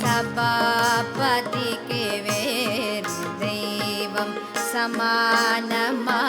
सभापतिके वे दैवं समानमा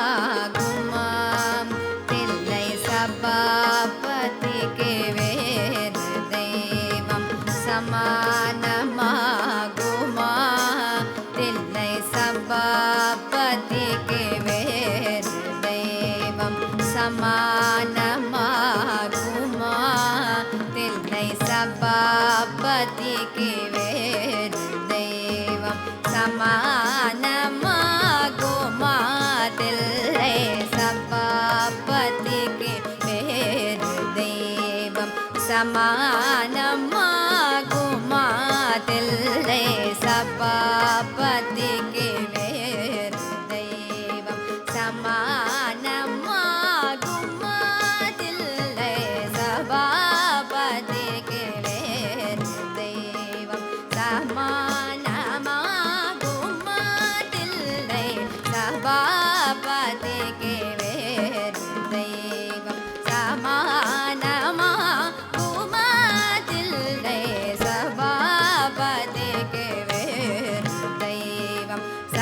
mind.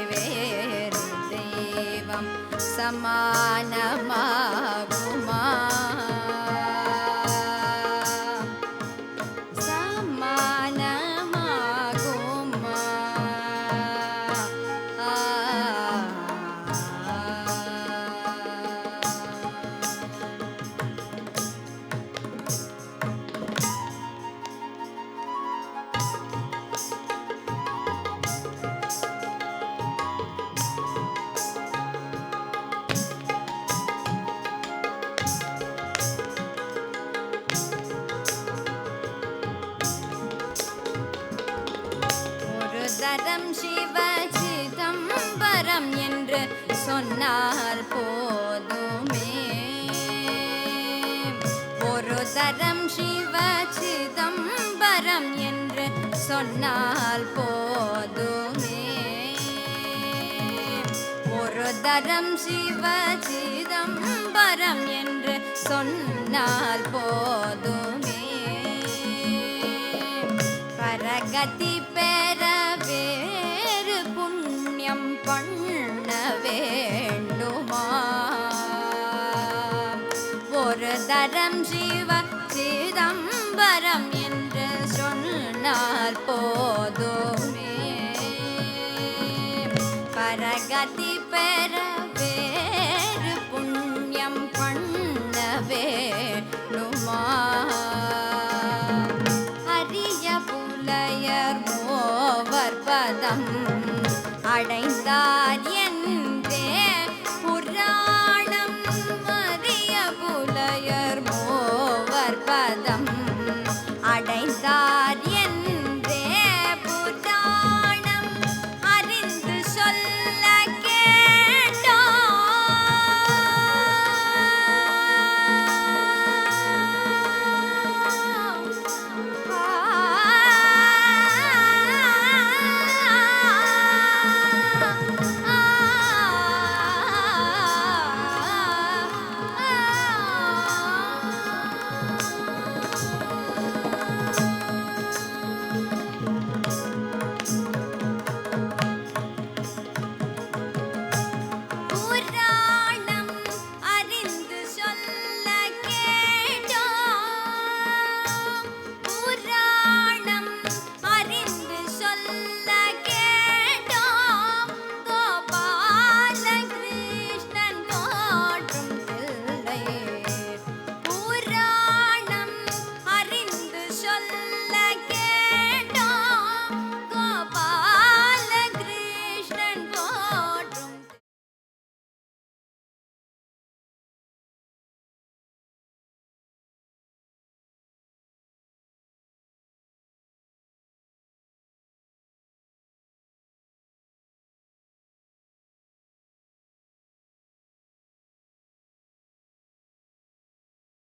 य समानमा சொன்னார் போதுமே. ஒரு தரம் சிவ சிதம்பரம் என்று சொன்னால் போதுமே. ஒரு தரம் சிவ சிதம்பரம் என்று சொன்னால் போதுமே. பரகதி பே வேண்டுமா? ஒரு தரம் ஜீவ சிதம்பரம் என்று சொன்னார் போதுமே. பரகதி பெற வேறு புண்ணியம் பண்ண வேண்டுமா? அரிய புலையர் மோவர் பதம் அடைந்தார்